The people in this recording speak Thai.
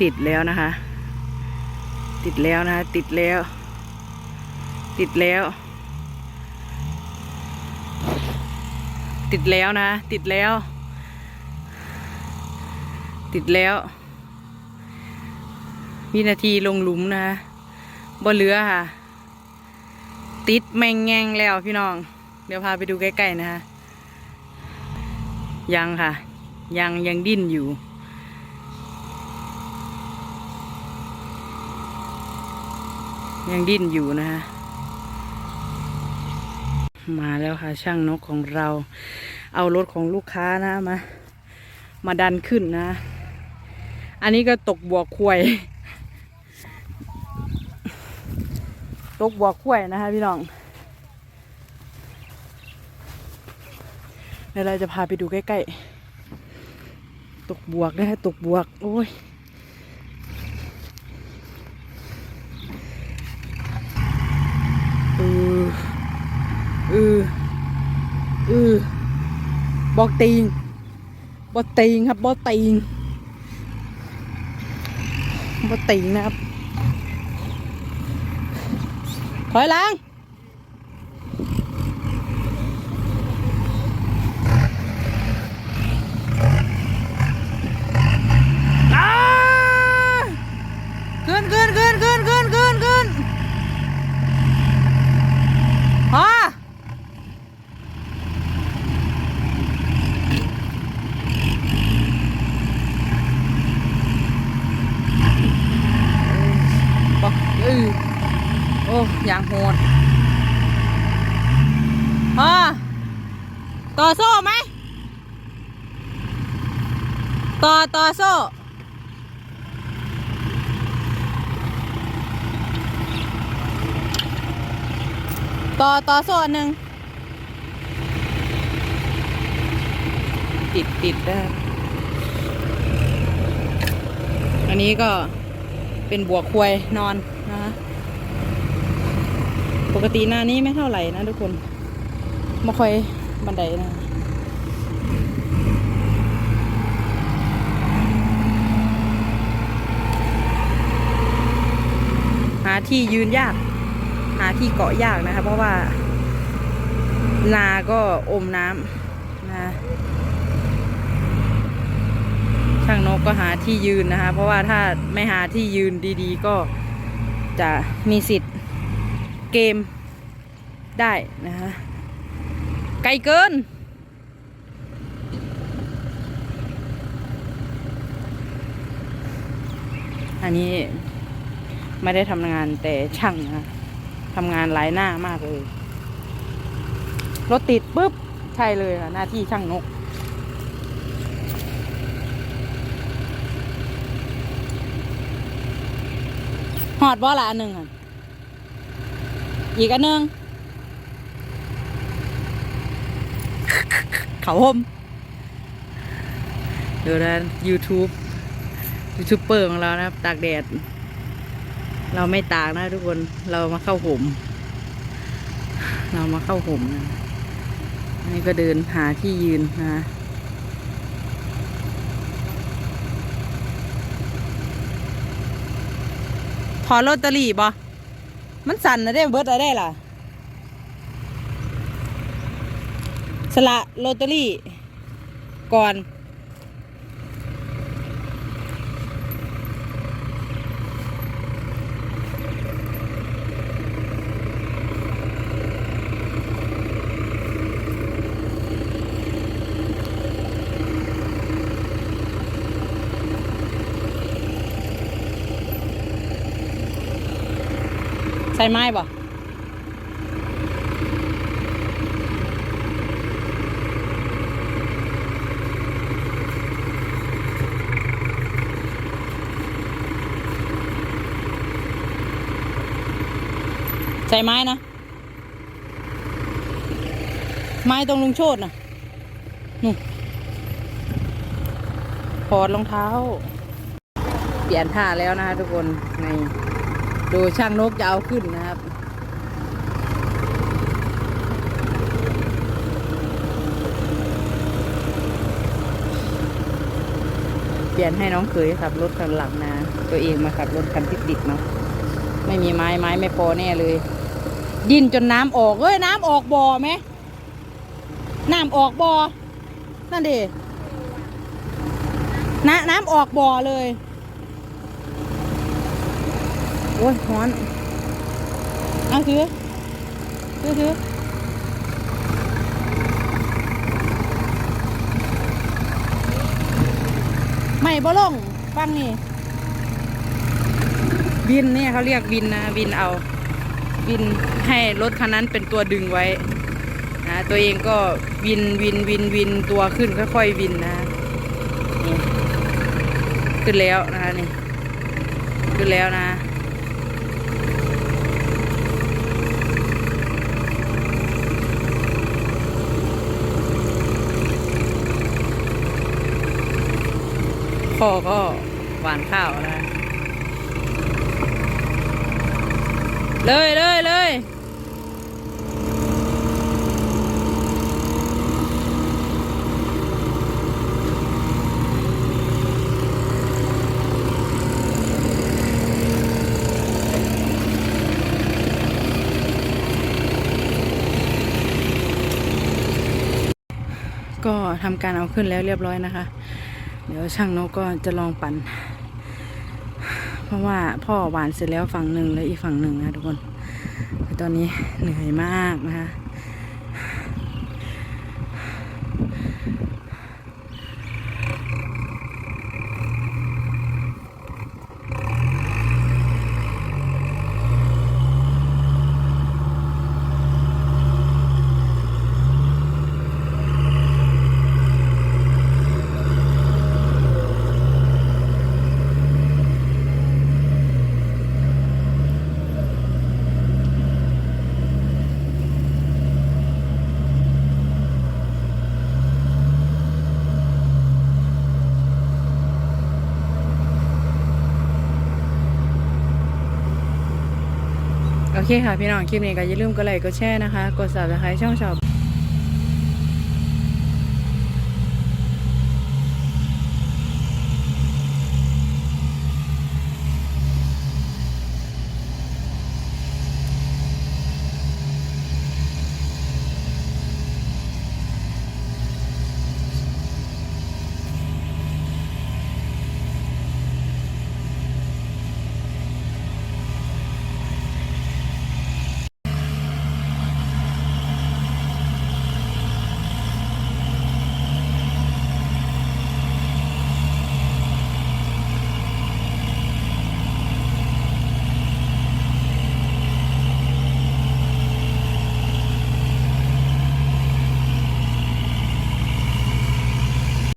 ติดแล้วนะคะ ติดแล้วนะคะ ติดแล้ว ติดแล้ว ติดแล้วนะ ติดแล้ว ติดแล้ว วินาทีลงหลุมนะคะบ่เหลือค่ะ ติดแมงแงงแล้วพี่น้อง เดี๋ยวพาไปดูใกล้ๆนะคะ ยังค่ะ ยังยังดิ้นอยู่ ยังดิ้นอยู่นะคะมาแล้วค่ะช่างนกของเรา เอารถของลูกค้านะมา มาดันขึ้นนะ อันนี้ก็ตกบวกควย ตกบวกควยนะคะพี่น้องเดี๋ยวเราจะพาไปดูใกล้ๆ ตกบวกนะคะตกบวก โอ้ย เออเออเออ บอกตีงบอตีงครับบอตีงบอตีงนะครับ ถอยหลังอ้าขึ้นขึ้นขึ้นขึ้นขึ้นขึ้นขึ้นพอบ อกเออโอ้ยางโหดพอต่อโซ่ไหมต่อต่อโซ่ต่อต่อโซ่อันหนึ่งติดติดได้อันนี้ก็ เป็นบัวควยนอนนะคะปกติหน้านี้ไม่เท่าไหร่นะทุกคนไม่ค่อยบันไดนะหาที่ยืนยาก หาที่เกาะยากนะคะ เพราะว่า นาก็อมน้ำนะ ช่างนกก็หาที่ยืนนะคะ เพราะว่าถ้าไม่หาที่ยืนดีๆ ก็จะมีสิทธิ์เกมได้นะคะไกลเกิน อันนี้ไม่ได้ทำงานแต่ช่างนะทำงานหลายหน้ามากเลย รถติดปุ๊บ ใช่เลยค่ะหน้าที่ช่างนก หอดบ่ละอันหนึ่งอีกอันหนึ่งเขาหมเดี๋ยวนะ YouTube ยูทูบเบอร์ของเรานะครับ ตากแดด เราไม่ตากนะทุกคนเรามาเข้าห่มเรามาเข้าห่มนะนี่ก็เดินหาที่ยืนนะ อลอตเตอรี่บ่มันสั่นนะได้เบิดอะไรได้ล่ะ สละลอตเตอรี่ ก่อน ใส่ไม้บ่ใส่ไม้นะ ไม้ตรงลุงโชดนะนู่นถอดรองเท้า เปลี่ยนท่าแล้วนะคะทุกคนใน ดูช่างนกจะเอาขึ้นนะครับ เปลี่ยนให้น้องเขยขับรถคันหลังนะ ตัวเองมาขับรถคันที่ติดเนาะไม่มีไม้ไม้ไม่พอแน่เลยยินจนน้ำออกเอ้ยน้ำออกบ่อไหมน้ำออกบ่อนั่นดิน้ำออกบ่อเลย อ้ยร้อนเอาถือถือถือไม่บ่ลงฟังนี่วินเนี่ยเขาเรียกวินนะวินเอาวินให้รถคันนั้นเป็นตัวดึงไว้นะตัวเองก็วินวินวินวินตัวขึ้นค่อยๆวินนะนี่ขึ้นแล้วนะคะนี่ขึ้นแล้วนะ พ่อก็หวานข้าวนะเลยเลยเลยก็ทำการเอาขึ้นแล้วเรียบร้อยนะคะ เดี๋ยวช่างนกก็จะลองปั่น เพราะว่าพ่อหวานเสร็จแล้วฝั่งหนึ่งแล้วอีกฝั่งหนึ่งนะทุกคนแต่ตอนนี้เหนื่อยมากนะคะ เคค่ะพี่น้องคลิปนี้ก็อย่าลืมกดไลค์กดแชร์นะคะ กด subscribe ช่องชอบ